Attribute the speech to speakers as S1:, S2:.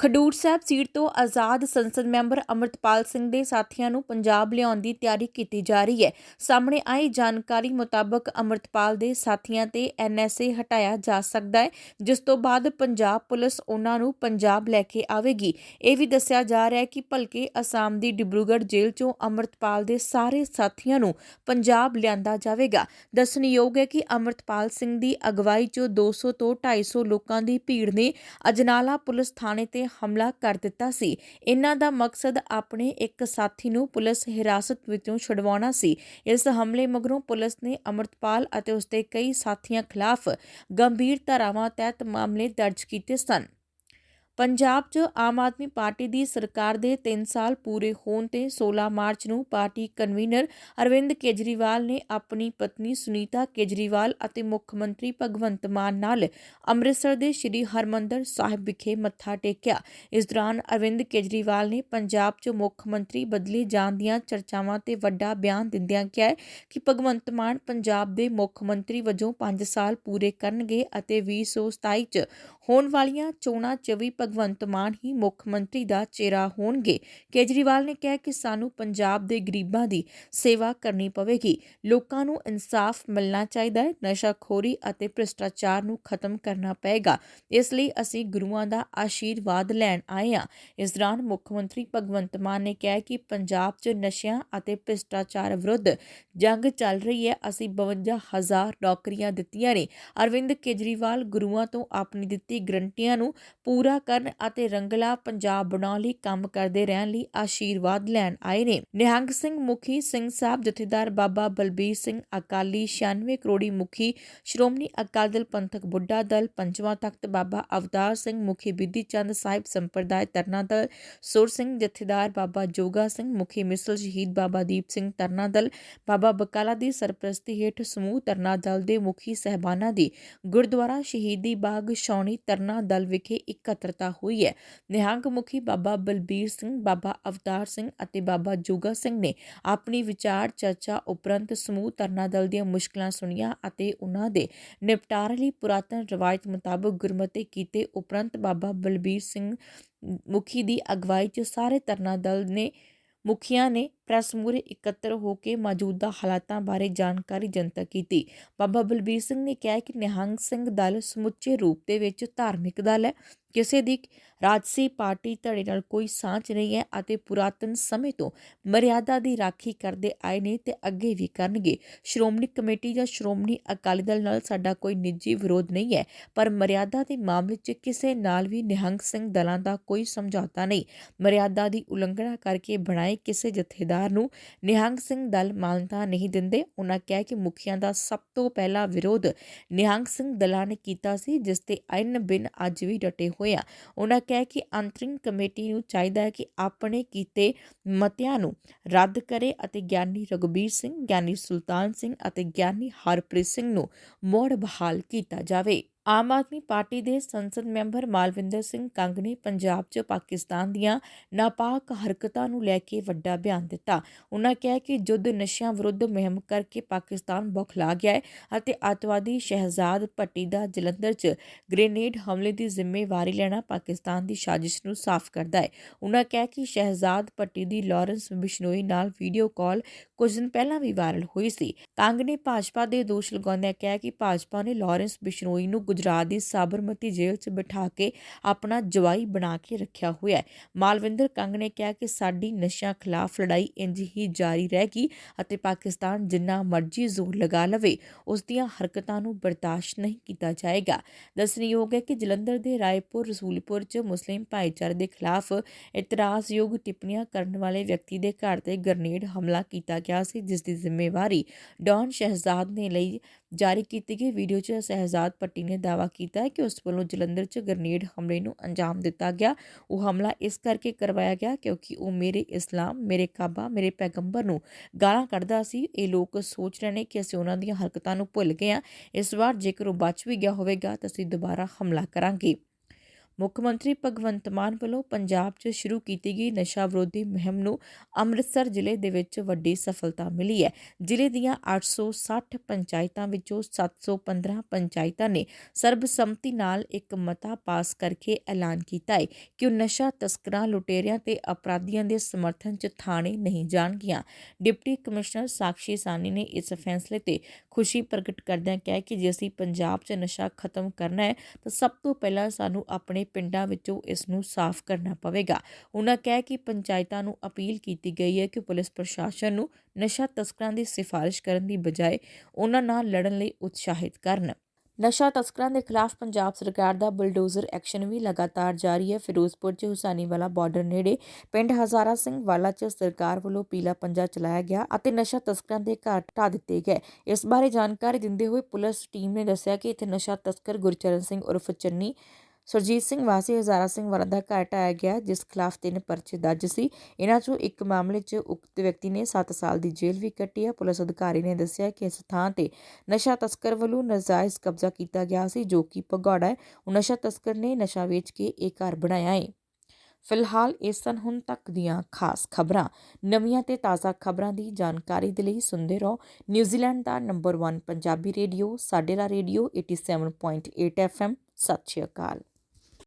S1: ਖਡੂਰ ਸਾਹਿਬ seat ਤੋਂ ਆਜ਼ਾਦ ਸੰਸਦ member Amritpal Singh ਦੇ ਸਾਥੀਆਂ ਨੂੰ ਪੰਜਾਬ ਲਿਆਉਣ ਦੀ ਤਿਆਰੀ ਕੀਤੀ ਜਾ ਰਹੀ ਹੈ। ਸਾਹਮਣੇ ਆਈ ਜਾਣਕਾਰੀ ਮੁਤਾਬਕ ਅਮਰਤਪਾਲ ਦੇ ਸਾਥੀਆਂ ਤੇ ਐਨਐਸਏ ਹਟਾਇਆ ਜਾ ਸਕਦਾ ਹੈ, ਜਿਸ ਤੋਂ ਬਾਅਦ ਪੰਜਾਬ ਪੁਲਿਸ ਉਹਨਾਂ ਨੂੰ ਪੰਜਾਬ ਲੈ ਕੇ ਆਵੇਗੀ। ਇਹ ਵੀ ਦੱਸਿਆ ਜਾ ਰਿਹਾ ਹੈ ਕਿ ਭਲਕੇ ਅਸਾਮ ਦੀ ਡਿਬਰੂਗੜ੍ਹ ਜੇਲ੍ਹ ਚੋਂ ਅਮਰਤਪਾਲ ਦੇ ਸਾਰੇ ਸਾਥੀਆਂ ਨੂੰ ਪੰਜਾਬ ਲਿਆਂਦਾ ਜਾਵੇਗਾ। ਦੱਸਣਯੋਗ ਹੈ ਕਿ ਅਮਰਤਪਾਲ ਸਿੰਘ ਦੀ ਅਗਵਾਈ 'ਚ 200 ਤੋਂ 250 ਲੋਕਾਂ ਦੀ ਭੀੜ ਨੇ ਅਜਨਾਲਾ ਪੁਲਿਸ ਥਾਣੇ ਤੇ ਹਮਲਾ ਕਰ ਦਿੱਤਾ ਸੀ। ਇਹਨਾਂ ਦਾ ਮਕਸਦ ਆਪਣੇ ਇੱਕ ਸਾਥੀ ਨੂੰ ਪੁਲਿਸ ਹਿਰਾਸਤ ਵਿੱਚੋਂ ਛੁਡਵਾਉਣਾ ਸੀ। ਇਸ ਹਮਲੇ ਮਗਰੋਂ ਪੁਲਿਸ ਨੇ ਅਮਰਤਪਾਲ ਅਤੇ ਉਸਦੇ ਕਈ ਸਾਥੀਆਂ ਖਿਲਾਫ ਗੰਭੀਰ ਧਾਰਾਵਾਂ ਤਹਿਤ ਮਾਮਲੇ ਦਰਜ ਕੀਤੇ ਸਨ। ਪੰਜਾਬ 'ਚ ਆਮ ਆਦਮੀ ਪਾਰਟੀ ਦੀ ਸਰਕਾਰ ਦੇ 3 ਸਾਲ ਪੂਰੇ ਹੋਣ ਤੇ 16 ਮਾਰਚ ਨੂੰ ਪਾਰਟੀ ਕਨਵੀਨਰ ਅਰਵਿੰਦ ਕੇਜਰੀਵਾਲ ਨੇ ਆਪਣੀ ਪਤਨੀ ਸੁਨੀਤਾ ਕੇਜਰੀਵਾਲ ਅਤੇ ਮੁੱਖ ਮੰਤਰੀ ਭਗਵੰਤ ਮਾਨ ਨਾਲ ਅੰਮ੍ਰਿਤਸਰ ਦੇ ਸ੍ਰੀ ਹਰਮੰਦਰ ਸਾਹਿਬ ਵਿਖੇ ਮੱਥਾ ਟੇਕਿਆ। ਇਸ ਦੌਰਾਨ ਅਰਵਿੰਦ ਕੇਜਰੀਵਾਲ ਨੇ ਪੰਜਾਬ 'ਚ ਮੁੱਖ ਮੰਤਰੀ ਬਦਲੇ ਜਾਣ ਦੀਆਂ ਚਰਚਾਵਾਂ ਤੇ ਵੱਡਾ ਬਿਆਨ ਦਿੰਦਿਆਂ ਕਿਹਾ ਕਿ ਭਗਵੰਤ ਮਾਨ ਪੰਜਾਬ ਦੇ ਮੁੱਖ ਮੰਤਰੀ ਵਜੋਂ 5 ਸਾਲ ਪੂਰੇ ਕਰਨਗੇ ਅਤੇ 2027 'ਚ ਹੋਣ ਵਾਲੀਆਂ ਚੋਣਾਂ 'ਚ ਵੀ ਭਗਵੰਤ ਮਾਨ ਹੀ ਮੁੱਖ ਮੰਤਰੀ ਦਾ ਚਿਹਰਾ ਹੋਣਗੇ। ਕੇਜਰੀਵਾਲ ਨੇ ਕਿਹਾ ਕਿ ਸਾਨੂੰ ਪੰਜਾਬ ਦੇ ਗਰੀਬਾਂ ਦੀ ਸੇਵਾ ਕਰਨੀ ਪਵੇਗੀ। ਲੋਕਾਂ ਨੂੰ ਇਨਸਾਫ ਮਿਲਣਾ ਚਾਹੀਦਾ ਹੈ, ਨਸ਼ਾਖੋਰੀ ਅਤੇ ਭ੍ਰਿਸ਼ਟਾਚਾਰ ਨੂੰ ਖਤਮ ਕਰਨਾ ਪਏਗਾ। ਇਸ ਲਈ ਅਸੀਂ ਗੁਰੂਆਂ ਦਾ ਆਸ਼ੀਰਵਾਦ ਲੈਣ ਆਏ ਹਾਂ। ਇਸ ਦੌਰਾਨ ਮੁੱਖ ਮੰਤਰੀ ਭਗਵੰਤ ਮਾਨ ਨੇ ਕਿਹਾ ਕਿ ਪੰਜਾਬ 'ਚ ਨਸ਼ਿਆਂ ਅਤੇ ਭ੍ਰਿਸ਼ਟਾਚਾਰ ਵਿਰੁੱਧ ਜੰਗ ਚੱਲ ਰਹੀ ਹੈ। ਅਸੀਂ 52000 ਨੌਕਰੀਆਂ ਦਿੱਤੀਆਂ ਨੇ। ਅਰਵਿੰਦ ਕੇਜਰੀਵਾਲ ਗੁਰੂਆਂ ਤੋਂ ਆਪਣੀ ਦਿੱਤੀ ਗਰੰਟੀਆਂ ਨੂੰ ਪੂਰਾ ਕਰਨ ਅਤੇ ਰੰਗਲਾ ਪੰਜਾਬ ਬਣਾਉਣ ਲਈ ਕੰਮ ਕਰਦੇ ਰਹਿਣ ਲਈ ਆਸ਼ੀਰਵਾਦ ਲੈਣ ਆਏ ਨੇ। ਨਿਹੰਗ ਸਿੰਘ ਮੁਖੀ, ਸਿੰਘ ਸਾਹਿਬ ਜਥੇਦਾਰ ਬਾਬਾ ਬਲਬੀਰ ਸਿੰਘ ਅਕਾਲੀ 96 ਕਰੋੜੀ ਮੁਖੀ, ਸ਼੍ਰੋਮਣੀ ਅਕਾਲੀ ਦਲ ਪੰਥਕ ਬੁੱਢਾ ਦਲ, ਪੰਜਵਾਂ ਤਖਤ ਬਾਬਾ ਅਵਤਾਰ ਸਿੰਘ ਮੁਖੀ, ਬਿੱਧੀ ਚੰਦ ਸਾਹਿਬ ਸੰਪਰਦਾਇ ਤਰਨਾ ਦਲ, ਸੁਰ ਸਿੰਘ ਜਥੇਦਾਰ ਬਾਬਾ ਜੋਗਾ ਸਿੰਘ ਮੁਖੀ, ਮਿਸਲ ਸ਼ਹੀਦ ਬਾਬਾ ਦੀਪ ਸਿੰਘ ਤਰਨਾ ਦਲ, ਬਾਬਾ ਬਕਾਲਾ ਦੀ ਸਰਪ੍ਰਸਤੀ ਹੇਠ ਸਮੂਹ ਤਰਨਾ ਦਲ ਦੇ ਮੁਖੀ ਸਹਿਬਾਨਾਂ ਦੀ, ਗੁਰਦੁਆਰਾ ਸ਼ਹੀਦੀ ਬਾਗ ਸ਼ੌਣੀ ਤਰਨਾ ਦਲ ਵਿਖੇ ਇਕੱਤਰਤਾ ਹੋਈ ਹੈ। ਨਿਹੰਗ ਮੁਖੀ ਬਾਬਾ ਬਲਬੀਰ ਸਿੰਘ, ਬਾਬਾ ਅਵਤਾਰ ਸਿੰਘ ਅਤੇ ਬਾਬਾ ਜੋਗਾ ਸਿੰਘ ਨੇ ਆਪਣੀ ਵਿਚਾਰ ਚਰਚਾ ਉਪਰੰਤ ਸਮੂਹ ਤਰਨਾ ਦਲ ਦੀਆਂ ਮੁਸ਼ਕਲਾਂ ਸੁਣੀਆਂ ਅਤੇ ਉਹਨਾਂ ਦੇ ਨਿਪਟਾਰੇ ਲਈ ਪੁਰਾਤਨ ਰਵਾਇਤ ਮੁਤਾਬਕ ਗੁਰਮਤਿ ਕੀਤੇ ਉਪਰੰਤ ਬਾਬਾ ਬਲਬੀਰ ਸਿੰਘ ਮੁਖੀ ਦੀ ਅਗਵਾਈ 'ਚ ਸਾਰੇ ਤਰਨਾ ਦਲ ਨੇ, ਮੁਖੀਆਂ ਨੇ ਪ੍ਰੈਸ ਮੂਰੇ ਇਕੱਤਰ ਹੋ ਕੇ ਮੌਜੂਦਾ ਹਾਲਾਤਾਂ ਬਾਰੇ ਜਾਣਕਾਰੀ ਜਨਤਕ ਕੀਤੀ। ਬਾਬਾ ਬਲਬੀਰ ਸਿੰਘ ਨੇ ਕਿਹਾ ਕਿ ਨਿਹੰਗ ਸਿੰਘ ਦਲ ਸਮੁੱਚੇ ਰੂਪ ਦੇ ਵਿੱਚ ਧਾਰਮਿਕ ਦਲ ਹੈ। ਕਿਸੇ ਦੀ ਰਾਜਸੀ ਪਾਰਟੀ ਧੜੇ ਨਾਲ ਕੋਈ ਸਾਂਝ ਨਹੀਂ ਹੈ ਅਤੇ ਪੁਰਾਤਨ ਸਮੇਂ ਤੋਂ ਮਰਿਆਦਾ ਦੀ ਰਾਖੀ ਕਰਦੇ ਆਏ ਨੇ ਤੇ ਅੱਗੇ ਵੀ ਕਰਨਗੇ। ਸ਼੍ਰੋਮਣੀ ਕਮੇਟੀ ਜਾਂ ਸ਼੍ਰੋਮਣੀ ਅਕਾਲੀ ਦਲ ਨਾਲ ਸਾਡਾ ਕੋਈ ਨਿੱਜੀ ਵਿਰੋਧ ਨਹੀਂ ਹੈ, ਪਰ ਮਰਿਆਦਾ ਦੇ ਮਾਮਲੇ 'ਚ ਕਿਸੇ ਨਾਲ ਵੀ ਨਿਹੰਗ ਸਿੰਘ ਦਲਾਂ ਦਾ ਕੋਈ ਸਮਝੌਤਾ ਨਹੀਂ। ਮਰਿਆਦਾ ਦੀ ਉਲੰਘਣਾ ਕਰਕੇ ਬਣਾਏ ਕਿਸੇ ਜਥੇਦਾਰ ਨੂੰ ਨਿਹੰਗ ਸਿੰਘ ਦਲ ਮਾਨਤਾ ਨਹੀਂ ਦਿੰਦੇ। ਉਹਨਾਂ ਕਿਹਾ ਕਿ ਮੁਖੀਆਂ ਦਾ ਸਭ ਤੋਂ ਪਹਿਲਾ ਵਿਰੋਧ ਨਿਹੰਗ ਸਿੰਘ ਦਲਾਂ ਨੇ ਕੀਤਾ ਸੀ, ਜਿਸ ਤੇ ਅਨ ਬਿਨ ਅੱਜ ਵੀ ਡਟੇ ਹੋਏ ਆ। ਉਹਨਾਂ ਕਿਹਾ ਕਿ ਅੰਤਰਿੰਗ ਕਮੇਟੀ ਨੂੰ ਚਾਹੀਦਾ ਹੈ ਕਿ ਆਪਣੇ ਕੀਤੇ ਮਤਿਆਂ ਨੂੰ ਰੱਦ ਕਰੇ ਅਤੇ ਗਿਆਨੀ ਰਗਬੀਰ ਸਿੰਘ, ਗਿਆਨੀ ਸੁਲਤਾਨ ਸਿੰਘ ਅਤੇ ਗਿਆਨੀ ਹਰਪ੍ਰੀਤ ਸਿੰਘ ਨੂੰ ਮੋੜ ਬਹਾਲ ਕੀਤਾ ਜਾਵੇ। ਆਮ ਆਦਮੀ ਪਾਰਟੀ ਦੇ ਸੰਸਦ ਮੈਂਬਰ ਮਾਲਵਿੰਦਰ ਸਿੰਘ ਕੰਗ ਨੇ ਪੰਜਾਬ 'ਚ ਪਾਕਿਸਤਾਨ ਦੀਆਂ ਨਾਪਾਕ ਹਰਕਤਾਂ ਨੂੰ ਲੈ ਕੇ ਵੱਡਾ ਬਿਆਨ ਦਿੱਤਾ। ਉਹਨਾਂ ਕਿਹਾ ਕਿ ਜੁੱਧ ਨਸ਼ਿਆਂ ਵਿਰੁੱਧ ਮੁਹਿੰਮ ਕਰਕੇ ਪਾਕਿਸਤਾਨ ਬਖਲਾ ਗਿਆ ਹੈ ਅਤੇ ਅੱਤਵਾਦੀ ਸ਼ਹਿਜ਼ਾਦ ਭੱਟੀ ਦਾ ਜਲੰਧਰ 'ਚ ਗ੍ਰੇਨੇਡ ਹਮਲੇ ਦੀ ਜ਼ਿੰਮੇਵਾਰੀ ਲੈਣਾ ਪਾਕਿਸਤਾਨ ਦੀ ਸਾਜ਼ਿਸ਼ ਨੂੰ ਸਾਫ਼ ਕਰਦਾ ਹੈ। ਉਹਨਾਂ ਕਿਹਾ ਕਿ ਸ਼ਹਿਜ਼ਾਦ ਭੱਟੀ ਦੀ ਲਾਰੈਂਸ ਬਿਸ਼ਨੋਈ ਨਾਲ ਵੀਡੀਓ ਕਾਲ ਕੁਝ ਦਿਨ ਪਹਿਲਾਂ ਵੀ ਵਾਇਰਲ ਹੋਈ ਸੀ। ਕੰਗ ਨੇ ਭਾਜਪਾ ਦੇ ਦੋਸ਼ ਲਗਾਉਂਦਿਆਂ ਕਿਹਾ ਕਿ ਭਾਜਪਾ ਨੇ ਲਾਰੈਂਸ ਬਿਸ਼ਨੋਈ ਨੂੰ ਗੁਜਰਾਤ ਦੀ ਸਾਬਰਮਤੀ ਜੇਲ੍ਹ 'ਚ ਬਿਠਾ ਕੇ ਆਪਣਾ ਜਵਾਈ ਬਣਾ ਕੇ ਰੱਖਿਆ ਹੋਇਆ ਹੈ। ਮਾਲਵਿੰਦਰ ਕੰਗ ਨੇ ਕਿਹਾ ਕਿ ਸਾਡੀ ਨਸ਼ਿਆਂ ਖਿਲਾਫ ਲੜਾਈ ਇੰਜ ਹੀ ਜਾਰੀ ਰਹੇਗੀ ਅਤੇ ਪਾਕਿਸਤਾਨ ਜਿੰਨਾ ਮਰਜ਼ੀ ਜ਼ੋਰ ਲਗਾ ਲਵੇ, ਉਸ ਦੀਆਂ ਹਰਕਤਾਂ ਨੂੰ ਬਰਦਾਸ਼ਤ ਨਹੀਂ ਕੀਤਾ ਜਾਏਗਾ। ਦੱਸਣਯੋਗ ਹੈ ਕਿ ਜਲੰਧਰ ਦੇ ਰਾਏਪੁਰ, ਰਸੂਲਪੁਰ 'ਚ ਮੁਸਲਿਮ ਭਾਈਚਾਰੇ ਦੇ ਖਿਲਾਫ ਇਤਰਾਜ਼ਯੋਗ ਟਿੱਪਣੀਆਂ ਕਰਨ ਵਾਲੇ ਵਿਅਕਤੀ ਦੇ ਘਰ ਤੇ ਗ੍ਰਨੇਡ ਹਮਲਾ ਕੀਤਾ ਗਿਆ ਸੀ, ਜਿਸ ਦੀ ਜ਼ਿੰਮੇਵਾਰੀ ਡੌਨ ਸ਼ਹਿਜ਼ਾਦ ਨੇ ਲਈ ਜਾਰੀ ਕੀਤੀ ਗਈ ਵੀਡੀਓ 'ਚ ਸ਼ਹਿਜ਼ਾਦ ਪੱਟੀ ਨੇ ਦਾਅਵਾ ਕੀਤਾ ਹੈ ਕਿ ਉਸ ਵੱਲੋਂ ਜਲੰਧਰ 'ਚ ਗ੍ਰਨੇਡ ਹਮਲੇ ਨੂੰ ਅੰਜਾਮ ਦਿੱਤਾ ਗਿਆ। ਉਹ ਹਮਲਾ ਇਸ ਕਰਕੇ ਕਰਵਾਇਆ ਗਿਆ ਕਿਉਂਕਿ ਉਹ ਮੇਰੇ ਇਸਲਾਮ, ਮੇਰੇ ਕਾਬਾ, ਮੇਰੇ ਪੈਗੰਬਰ ਨੂੰ ਗਾਲਾਂ ਕੱਢਦਾ ਸੀ। ਇਹ ਲੋਕ ਸੋਚ ਰਹੇ ਨੇ ਕਿ ਅਸੀਂ ਉਹਨਾਂ ਦੀਆਂ ਹਰਕਤਾਂ ਨੂੰ ਭੁੱਲ ਗਏ ਹਾਂ। ਇਸ ਵਾਰ ਜੇਕਰ ਉਹ ਬਚ ਵੀ ਗਿਆ ਹੋਵੇਗਾ ਤਾਂ ਅਸੀਂ ਦੁਬਾਰਾ ਹਮਲਾ ਕਰਾਂਗੇ। ਮੁੱਖ ਮੰਤਰੀ ਭਗਵੰਤ ਮਾਨ ਵੱਲੋਂ ਪੰਜਾਬ 'ਚ ਸ਼ੁਰੂ ਕੀਤੀ ਗਈ ਨਸ਼ਾ ਵਿਰੋਧੀ ਮੁਹਿੰਮ ਨੂੰ ਅੰਮ੍ਰਿਤਸਰ ਜ਼ਿਲ੍ਹੇ ਦੇ ਵਿੱਚ ਵੱਡੀ ਸਫਲਤਾ ਮਿਲੀ ਹੈ। ਜ਼ਿਲ੍ਹੇ ਦੀਆਂ 860 ਪੰਚਾਇਤਾਂ ਵਿੱਚੋਂ 715 ਪੰਚਾਇਤਾਂ ਨੇ ਸਰਬਸੰਮਤੀ ਨਾਲ ਇੱਕ ਮਤਾ ਪਾਸ ਕਰਕੇ ਐਲਾਨ ਕੀਤਾ ਹੈ ਕਿ ਉਹ ਨਸ਼ਾ ਤਸਕਰਾਂ, ਲੁਟੇਰਿਆਂ ਤੇ ਅਪਰਾਧੀਆਂ ਦੇ ਸਮਰਥਨ 'ਚ ਥਾਣੇ ਨਹੀਂ ਜਾਣਗੀਆਂ। ਡਿਪਟੀ ਕਮਿਸ਼ਨਰ ਸਾਕਸ਼ੀ ਸਾਨੀ ਨੇ ਇਸ ਫੈਸਲੇ ਤੇ ਖੁਸ਼ੀ ਪ੍ਰਗਟ ਕਰਦਿਆਂ ਕਿਹਾ ਕਿ ਜੇ ਅਸੀਂ ਪੰਜਾਬ 'ਚ ਨਸ਼ਾ ਖਤਮ ਕਰਨਾ ਹੈ ਤਾਂ ਸਭ ਤੋਂ ਪਹਿਲਾਂ ਸਾਨੂੰ ਆਪਣੇ ਪਿੰਡਾਂ ਵਿੱਚੋਂ ਇਸ ਨੂੰ ਸਾਫ਼ ਕਰਨਾ ਪਵੇਗਾ। ਉਹਨਾਂ ਕਿਹਾ ਕਿ ਪੰਚਾਇਤਾਂ ਨੂੰ ਅਪੀਲ ਕੀਤੀ ਗਈ ਹੈ ਕਿ ਪੁਲਿਸ ਪ੍ਰਸ਼ਾਸਨ ਨੂੰ ਨਸ਼ਾ ਤਸਕਰਾਂ ਦੀ ਸਿਫਾਰਿਸ਼ ਕਰਨ ਦੀ ਬਜਾਏ ਉਹਨਾਂ ਨਾਲ ਲੜਨ ਲਈ ਉਤਸ਼ਾਹਿਤ ਕਰਨ। ਨਸ਼ਾ ਤਸਕਰਾਂ ਦੇ ਖਿਲਾਫ ਪੰਜਾਬ ਸਰਕਾਰ ਦਾ ਬੁਲਡੋਜ਼ਰ ਐਕਸ਼ਨ ਵੀ ਲਗਾਤਾਰ ਜਾਰੀ ਹੈ। ਫਿਰੋਜ਼ਪੁਰ 'ਚ ਹੁਸਾਨੀਵਾਲਾ ਬਾਰਡਰ ਨੇੜੇ ਪਿੰਡ ਹਜ਼ਾਰਾ ਸਿੰਘ ਵਾਲਾ 'ਚ ਸਰਕਾਰ ਵੱਲੋਂ ਪੀਲਾ ਪੰਜਾ ਚਲਾਇਆ ਗਿਆ ਅਤੇ ਨਸ਼ਾ ਤਸਕਰਾਂ ਦੇ ਘਰ ਢਾ ਦਿੱਤੇ ਗਏ। ਇਸ ਬਾਰੇ ਜਾਣਕਾਰੀ ਦਿੰਦੇ ਹੋਏ ਪੁਲਿਸ ਟੀਮ ਨੇ ਦੱਸਿਆ ਕਿ ਇੱਥੇ ਨਸ਼ਾ ਤਸਕਰ ਗੁਰਚਰਨ ਸਿੰਘ ਉਰਫ ਚੰਨੀ ਸੁਰਜੀਤ ਸਿੰਘ ਵਾਸੀ ਹਜ਼ਾਰਾ ਸਿੰਘ ਵਾਲਾ ਦਾ ਘਰ ਢਾਇਆ ਗਿਆ, ਜਿਸ ਖਿਲਾਫ ਤਿੰਨ ਪਰਚੇ ਦਰਜ ਸੀ। ਇਹਨਾਂ 'ਚੋਂ ਇੱਕ ਮਾਮਲੇ 'ਚ ਉਕਤ ਵਿਅਕਤੀ ਨੇ 7 ਸਾਲ ਦੀ ਜੇਲ੍ਹ ਵੀ ਕੱਟੀ ਹੈ ਪੁਲਿਸ ਅਧਿਕਾਰੀ ਨੇ ਦੱਸਿਆ ਕਿ ਇਸ ਥਾਂ ਤੇ ਨਸ਼ਾ ਤਸਕਰ ਵੱਲੋਂ ਨਜਾਇਜ਼ ਕਬਜ਼ਾ ਕੀਤਾ ਗਿਆ ਸੀ, ਜੋ ਕਿ ਭਗੌੜਾ ਹੈ। ਉਹ ਨਸ਼ਾ ਤਸਕਰ ਨੇ ਨਸ਼ਾ ਵੇਚ ਕੇ ਇਹ ਘਰ ਬਣਾਇਆ ਹੈ ਫਿਲਹਾਲ ਇਹ ਸਨ ਹੁਣ ਤੱਕ ਦੀਆਂ ਖਾਸ ਖਬਰਾਂ। ਨਵੀਆਂ ਤੇ ਤਾਜ਼ਾ ਖਬਰਾਂ ਦੀ ਜਾਣਕਾਰੀ ਦੇ ਲਈ ਸੁਣਦੇ ਰਹੋ। ਨਿਊਜ਼ੀਲੈਂਡ ਦਾ ਨੰਬਰ 1 ਪੰਜਾਬੀ ਰੇਡੀਓ, ਸਾਡੇ ਦਾ ਰੇਡੀਓ 87.8 FM ਸਤਿ ਸ਼੍ਰੀ ਅਕਾਲ।